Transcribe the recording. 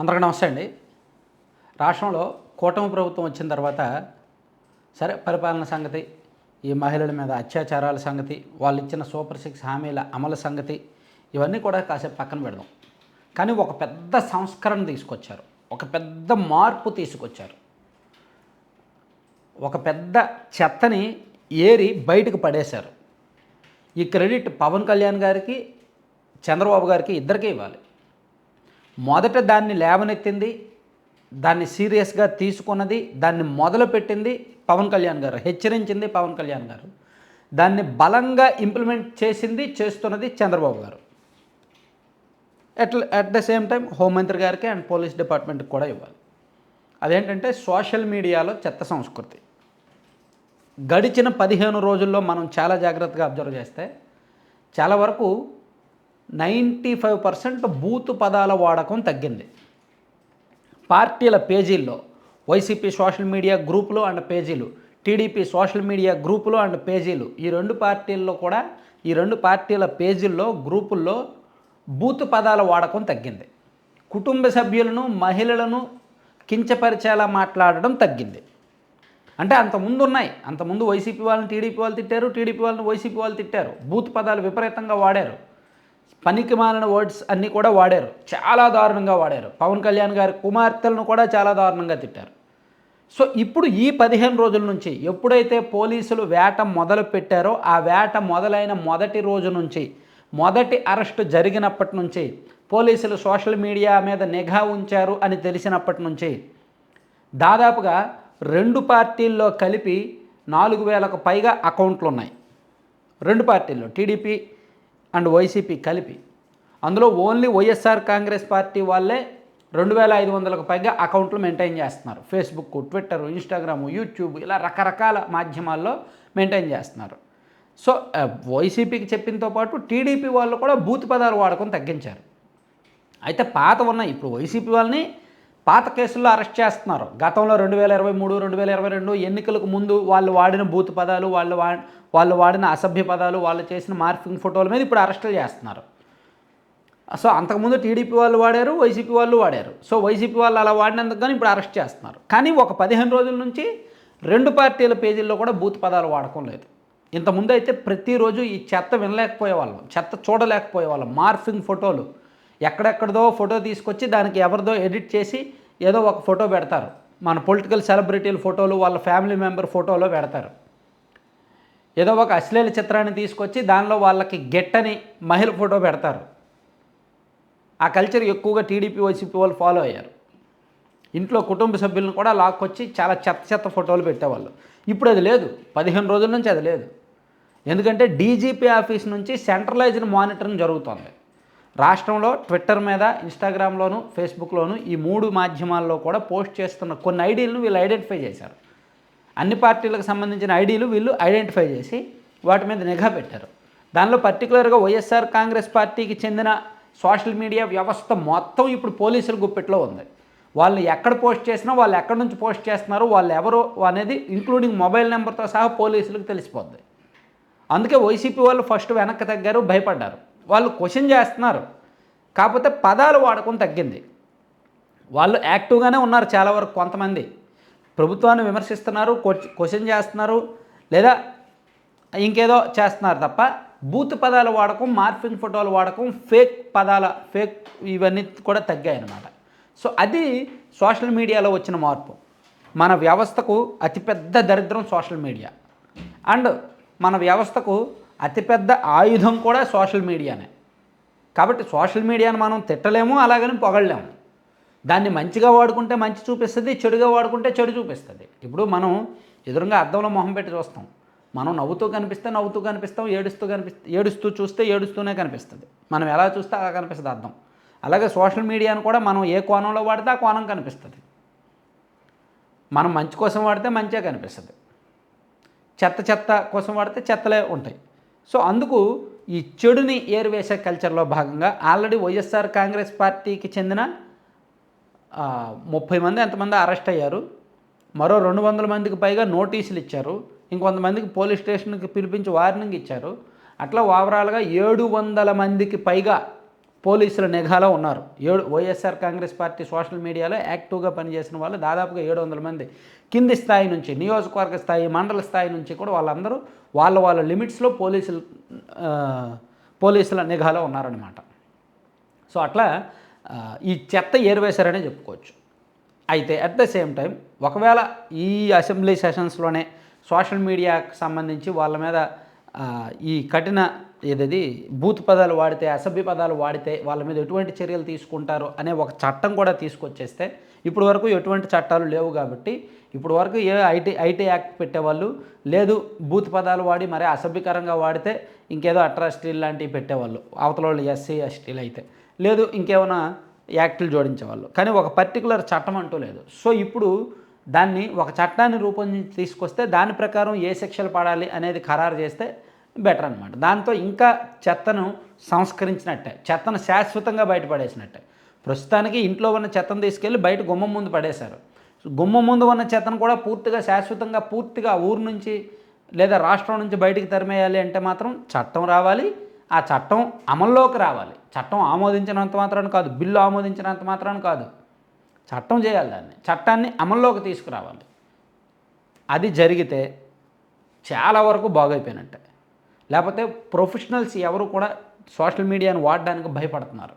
అందరికీ నమస్తే అండి. రాష్ట్రంలో కూటమి ప్రభుత్వం వచ్చిన తర్వాత సరే పరిపాలన సంగతి ఈ మహిళల మీద అత్యాచారాల సంగతి వాళ్ళు ఇచ్చిన సూపర్ సిక్స్ హామీల అమలు సంగతి ఇవన్నీ కూడా కాసేపు పక్కన పెడదాం. కానీ ఒక పెద్ద సంస్కరణ తీసుకొచ్చారు. ఒక పెద్ద మార్పు తీసుకొచ్చారు. ఒక పెద్ద చెత్తని ఏరి బయటకు పడేశారు. ఈ క్రెడిట్ పవన్ కళ్యాణ్ గారికి చంద్రబాబు గారికి ఇద్దరికీ ఇవ్వాలి. మొదట దాన్ని లేవనెత్తింది దాన్ని సీరియస్గా తీసుకున్నది దాన్ని మొదలుపెట్టింది పవన్ కళ్యాణ్ గారు హెచ్చరించింది పవన్ కళ్యాణ్ గారు. దాన్ని బలంగా ఇంప్లిమెంట్ చేసింది చేస్తున్నది Chandrababu garu. At at the same time హోంమంత్రి గారికి అండ్ పోలీస్ డిపార్ట్మెంట్కి కూడా ఇవ్వాలి. అదేంటంటే సోషల్ మీడియాలో చెత్త సంస్కృతి. గడిచిన పదిహేను రోజుల్లో మనం చాలా జాగ్రత్తగా అబ్జర్వ్ చేస్తే చాలా వరకు నైంటీ ఫైవ్ పర్సెంట్ బూత్ పదాల వాడకం తగ్గింది. పార్టీల పేజీల్లో వైసీపీ సోషల్ మీడియా గ్రూపులు అండ్ పేజీలు టీడీపీ సోషల్ మీడియా గ్రూపులు అండ్ పేజీలు ఈ రెండు పార్టీల్లో కూడా ఈ రెండు పార్టీల పేజీల్లో గ్రూపుల్లో బూత్ పదాల వాడకం తగ్గింది. కుటుంబ సభ్యులను మహిళలను కించపరిచేలా మాట్లాడడం తగ్గింది. అంటే అంతకుముందు ఉన్నాయి అంతకుముందు వైసీపీ వాళ్ళని టీడీపీ వాళ్ళు తిట్టారు టీడీపీ వాళ్ళని వైసీపీ వాళ్ళు తిట్టారు. బూత్ పదాలు విపరీతంగా వాడారు. పనికి మాలిన వర్డ్స్ అన్నీ కూడా వాడారు. చాలా దారుణంగా వాడారు. పవన్ కళ్యాణ్ గారి కుమార్తెలను కూడా చాలా దారుణంగా తిట్టారు. సో ఇప్పుడు ఈ పదిహేను రోజుల నుంచి ఎప్పుడైతే పోలీసులు వేట మొదలు పెట్టారో ఆ వేట మొదలైన మొదటి రోజు నుంచి మొదటి అరెస్టు జరిగినప్పటి నుంచి పోలీసులు సోషల్ మీడియా మీద నిఘా ఉంచారు అని తెలిసినప్పటి నుంచి దాదాపుగా రెండు పార్టీల్లో కలిపి నాలుగు వేలకు పైగా అకౌంట్లు ఉన్నాయి రెండు పార్టీల్లో టీడీపీ అండ్ వైసీపీ కలిపి. అందులో ఓన్లీ వైఎస్ఆర్ కాంగ్రెస్ పార్టీ వాళ్ళే రెండు వేల ఐదు వందలకు పైగా అకౌంట్లు మెయింటైన్ చేస్తున్నారు. ఫేస్బుక్ ట్విట్టర్ ఇన్స్టాగ్రామ్ యూట్యూబ్ ఇలా రకరకాల మాధ్యమాల్లో మెయింటైన్ చేస్తున్నారు. సో వైసీపీకి చెప్పినతో పాటు టీడీపీ వాళ్ళు కూడా బూత్ పదాలు వాడకం తగ్గించారు. అయితే పాత ఉన్నాయి. ఇప్పుడు వైసీపీ వాళ్ళని పాత కేసుల్లో అరెస్ట్ చేస్తున్నారు. గతంలో రెండు వేల ఇరవై మూడు రెండు వేల ఇరవై రెండు ఎన్నికలకు ముందు వాళ్ళు వాడిన బూత్ పదాలు వాళ్ళు వా వాళ్ళు వాడిన అసభ్య పదాలు వాళ్ళు చేసిన మార్ఫింగ్ ఫోటోల మీద ఇప్పుడు అరెస్టులు చేస్తున్నారు. సో అంతకుముందు టీడీపీ వాళ్ళు వాడారు వైసీపీ వాళ్ళు వాడారు. సో వైసీపీ వాళ్ళు అలా వాడినందుకు కానీ ఇప్పుడు అరెస్ట్ చేస్తున్నారు. కానీ ఒక పదిహేను రోజుల నుంచి రెండు పార్టీల పేజీల్లో కూడా బూత్ పదాలు వాడకం లేదు. ఇంతకుముందు అయితే ప్రతిరోజు ఈ చెత్త వినలేకపోయే వాళ్ళం చెత్త చూడలేకపోయే వాళ్ళం మార్ఫింగ్ ఫోటోలు. ఎక్కడెక్కడదో ఫోటో తీసుకొచ్చి దానికి ఎవరిదో ఎడిట్ చేసి ఏదో ఒక ఫోటో పెడతారు. మన పొలిటికల్ సెలబ్రిటీల ఫోటోలు వాళ్ళ ఫ్యామిలీ మెంబర్ ఫోటోలో పెడతారు. ఏదో ఒక అశ్లీల చిత్రాన్ని తీసుకొచ్చి దానిలో వాళ్ళకి గెట్టని మహిళ ఫోటో పెడతారు. ఆ కల్చర్ ఎక్కువగా టీడీపీ వైసీపీ వాళ్ళు ఫాలో అయ్యారు. ఇంట్లో కుటుంబ సభ్యులను కూడా లాక్కొచ్చి చాలా చెత్త చెత్త ఫోటోలు పెట్టేవాళ్ళు. ఇప్పుడు అది లేదు. పదిహేను రోజుల నుంచి అది లేదు. ఎందుకంటే డీజీపీ ఆఫీస్ నుంచి సెంట్రలైజ్డ్ మానిటరింగ్ జరుగుతోంది. రాష్ట్రంలో ట్విట్టర్ మీద ఇన్స్టాగ్రామ్లోను ఫేస్బుక్లోను ఈ మూడు మాధ్యమాల్లో కూడా పోస్ట్ చేస్తున్న కొన్ని ఐడీలను వీళ్ళు ఐడెంటిఫై చేశారు. అన్ని పార్టీలకు సంబంధించిన ఐడీలు వీళ్ళు ఐడెంటిఫై చేసి వాటి మీద నిఘా పెట్టారు. దానిలో పర్టికులర్గా వైఎస్ఆర్ కాంగ్రెస్ పార్టీకి చెందిన సోషల్ మీడియా వ్యవస్థ మొత్తం ఇప్పుడు పోలీసుల గుప్పెట్లో ఉంది. వాళ్ళు ఎక్కడ పోస్ట్ చేసినా వాళ్ళు ఎక్కడి నుంచి పోస్ట్ చేస్తున్నారు వాళ్ళు ఎవరు అనేది ఇంక్లూడింగ్ మొబైల్ నెంబర్తో సహా పోలీసులకు తెలిసిపోద్ది. అందుకే వైసీపీ వాళ్ళు ఫస్ట్ వెనక్కి తగ్గారు భయపడ్డారు. వాళ్ళు క్వశ్చన్ చేస్తున్నారు. కాకపోతే పదాలు వాడకం తగ్గింది. వాళ్ళు యాక్టివ్గానే ఉన్నారు చాలా వరకు కొంతమంది. ప్రభుత్వాన్ని విమర్శిస్తున్నారు క్వశ్చన్ చేస్తున్నారు లేదా ఇంకేదో చేస్తున్నారు తప్ప బూత్ పదాల వాడకం మార్ఫింగ్ ఫోటోల వాడకం ఫేక్ పదాల ఫేక్ ఇవన్నీ కూడా తగ్గాయి అన్నమాట సో అది సోషల్ మీడియాలో వచ్చిన మార్పు. మన వ్యవస్థకు అతిపెద్ద దరిద్రం సోషల్ మీడియా. అండ్ మన వ్యవస్థకు అతిపెద్ద ఆయుధం కూడా సోషల్ మీడియానే. కాబట్టి సోషల్ మీడియాను మనం తిట్టలేము అలాగని పొగడలేము. దాన్ని మంచిగా వాడుకుంటే మంచి చూపిస్తుంది చెడుగా వాడుకుంటే చెడు చూపిస్తుంది. ఇప్పుడు మనం ఎదురుగా అద్దంలో మొహం పెట్టి చూస్తాం. మనం నవ్వుతూ కనిపిస్తే నవ్వుతూ కనిపిస్తాం ఏడుస్తూ కనిపిస్తే ఏడుస్తూ చూస్తే ఏడుస్తూనే కనిపిస్తుంది. మనం ఎలా చూస్తే అలా కనిపిస్తుంది అర్థం. అలాగే సోషల్ మీడియాను కూడా మనం ఏ కోణంలో వాడితే ఆ కోణం కనిపిస్తుంది. మనం మంచి కోసం వాడితే మంచిగా కనిపిస్తుంది. చెత్త చెత్త కోసం వాడితే చెత్తలే ఉంటాయి. సో అందుకు ఈ చెడుని ఏరువేసే కల్చర్లో భాగంగా ఆల్రెడీ వైఎస్ఆర్ కాంగ్రెస్ పార్టీకి చెందిన ముప్పై మంది ఎంతమంది అరెస్ట్ అయ్యారు. మరో రెండు వందల మందికి పైగా నోటీసులు ఇచ్చారు. ఇంకొంతమందికి పోలీస్ స్టేషన్కి పిలిపించి వార్నింగ్ ఇచ్చారు. అట్లా ఓవరాల్గా ఏడు వందల మందికి పైగా పోలీసుల నిఘాలో ఉన్నారు. ఏడు వైఎస్ఆర్ కాంగ్రెస్ పార్టీ సోషల్ మీడియాలో యాక్టివ్గా పనిచేసిన వాళ్ళు దాదాపుగా ఏడు వందల మంది. కింది స్థాయి నుంచి నియోజకవర్గ స్థాయి మండల స్థాయి నుంచి కూడా వాళ్ళందరూ వాళ్ళ వాళ్ళ లిమిట్స్లో పోలీసులు పోలీసుల నిఘాలో ఉన్నారనమాట సో అట్లా ఈ చెత్త ఏరువేశారనే చెప్పుకోవచ్చు. అయితే అట్ ద సేమ్ టైం ఒకవేళ ఈ అసెంబ్లీ సెషన్స్లోనే సోషల్ మీడియాకు సంబంధించి వాళ్ళ మీద ఈ కఠిన ఏదది? బూత్ పదాలు వాడితే అసభ్య పదాలు వాడితే వాళ్ళ మీద ఎటువంటి చర్యలు తీసుకుంటారు అనే ఒక చట్టం కూడా తీసుకొచ్చేస్తే ఇప్పుడు వరకు ఎటువంటి చట్టాలు లేవు కాబట్టి ఇప్పుడు వరకు ఏ ఐటీ ఐటీ యాక్ట్ పెట్టేవాళ్ళు లేదు బూత్ పదాలు వాడి మరీ అసభ్యకరంగా వాడితే ఇంకేదో అట్రాసిటీలు లాంటివి పెట్టేవాళ్ళు. అవతల వాళ్ళు ఎస్సీ ఎస్టీలు అయితే. లేదు ఇంకేమైనా యాక్టులు జోడించేవాళ్ళు. కానీ ఒక పర్టికులర్ చట్టం అంటూ లేదు. సో ఇప్పుడు దాన్ని ఒక చట్టాన్ని రూపొందించి తీసుకొస్తే దాని ప్రకారం ఏ శిక్షలు పడాలి అనేది ఖరారు చేస్తే బెటర్ అనమాట దాంతో ఇంకా చెత్తను సంస్కరించినట్టే చెత్తను శాశ్వతంగా బయటపడేసినట్టే ప్రస్తుతానికి ఇంట్లో ఉన్న చెత్తను తీసుకెళ్ళి బయట గుమ్మం ముందు పడేశారు. గుమ్మం ముందు ఉన్న చెత్తను కూడా పూర్తిగా శాశ్వతంగా పూర్తిగా ఊరు నుంచి లేదా రాష్ట్రం నుంచి బయటికి తరిమేయాలి అంటే మాత్రం చట్టం రావాలి. ఆ చట్టం అమల్లోకి రావాలి. చట్టం ఆమోదించినంత మాత్రం కాదు బిల్లు ఆమోదించినంత మాత్రాన కాదు. చట్టం చేయాలి దాన్ని. చట్టాన్ని అమల్లోకి తీసుకురావాలి. అది జరిగితే చాలా వరకు బాగైపోయినట్టే. లేకపోతే ప్రొఫెషనల్స్ ఎవరు కూడా సోషల్ మీడియాను వాడడానికి భయపడుతున్నారు.